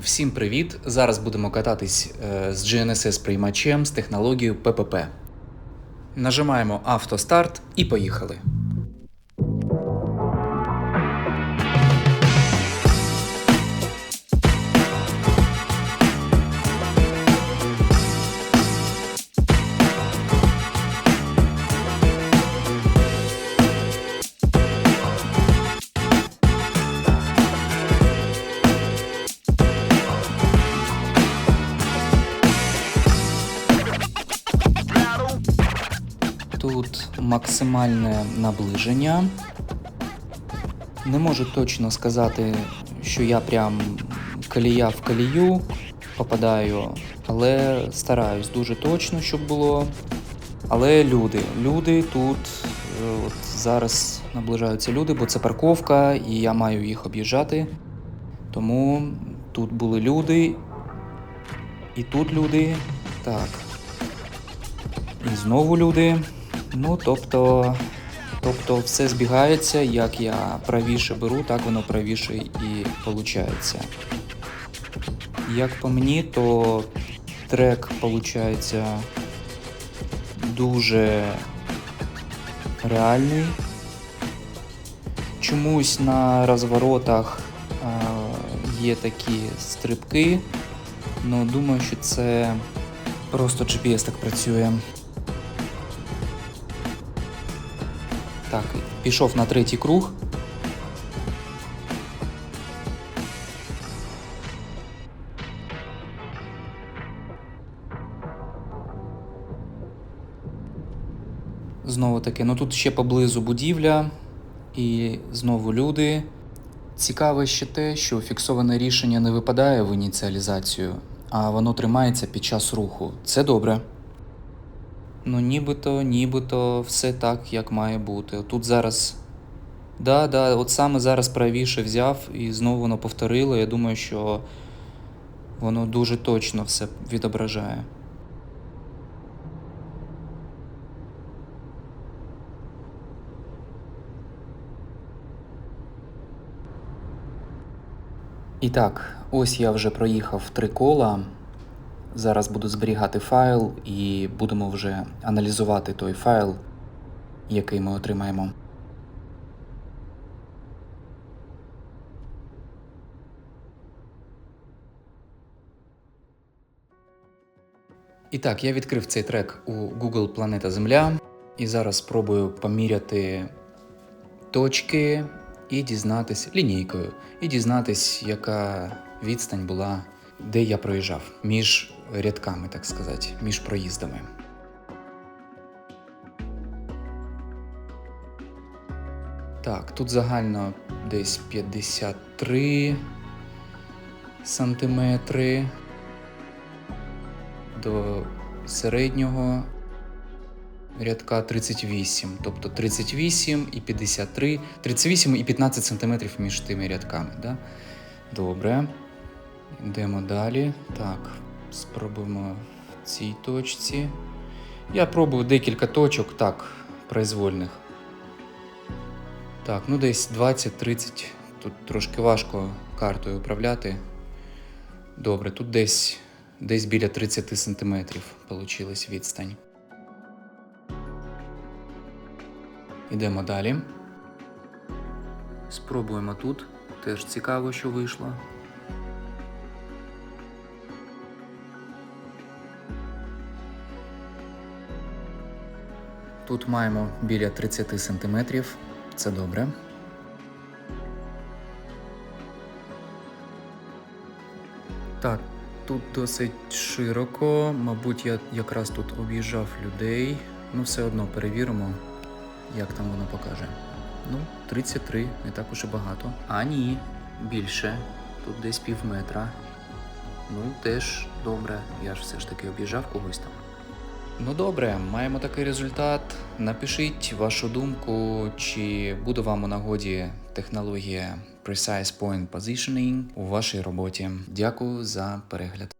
Всім привіт! Зараз будемо кататись е, з GNSS приймачем з технологією ППП. Нажимаємо автостарт і поїхали. Тут максимальне наближення. Не можу точно сказати, що я прям колія в колію попадаю, але стараюсь дуже точно, щоб було. Але люди, люди тут е, от зараз наближаються люди, бо це парковка, і я маю їх об'їжджати. Тому тут були люди, і тут люди. Так. І знову люди. Ну, тобто, тобто все збігається, як я правіше беру, так воно правіше і виходить. Як по мені, то трек виходить дуже реальний. Чомусь на розворотах є такі стрибки, але думаю, що це просто GPS так працює. Так, пішов на третій круг. Знову таки, ну тут ще поблизу будівля і знову люди. Цікаве ще те, що фіксоване рішення не випадає в ініціалізацію, а воно тримається під час руху. Це добре. Ну, нібито, нібито все так, як має бути. Тут зараз. Да, да, от саме зараз правіше взяв і знову воно повторило. Я думаю, що воно дуже точно все відображає. І так, ось я вже проїхав три кола. Зараз буду зберігати файл і будемо вже аналізувати той файл, який ми отримаємо. І так, я відкрив цей трек у Google Планета Земля і зараз спробую поміряти точки і дізнатись лінійкою, і дізнатись, яка відстань була, де я проїжджав, між рядками, так сказати, між проїздами. Так, тут загально десь 53 сантиметри до середнього рядка 38, тобто 38 і 53, 38 і 15 сантиметрів між тими рядками. Да? Добре. Йдемо далі. Так, спробуємо в цій точці. Я пробую декілька точок, так, произвольних. Так, ну десь 20-30. Тут трошки важко картою управляти. Добре, тут десь, десь біля 30 сантиметрів получилась відстань. Йдемо далі. Спробуємо тут. Теж цікаво, що вийшло. Тут маємо біля 30 сантиметрів. Це добре. Так, тут досить широко. Мабуть, я якраз тут об'їжджав людей. Ну, все одно перевіримо, як там воно покаже. Ну, 33, не так уж і багато. А ні, більше. Тут десь пів метра. Ну, теж добре. Я ж все ж таки об'їжджав когось там. Ну добре, маємо такий результат. Напишіть вашу думку, чи буде вам у нагоді технологія Precise Point Positioning у вашій роботі. Дякую за перегляд.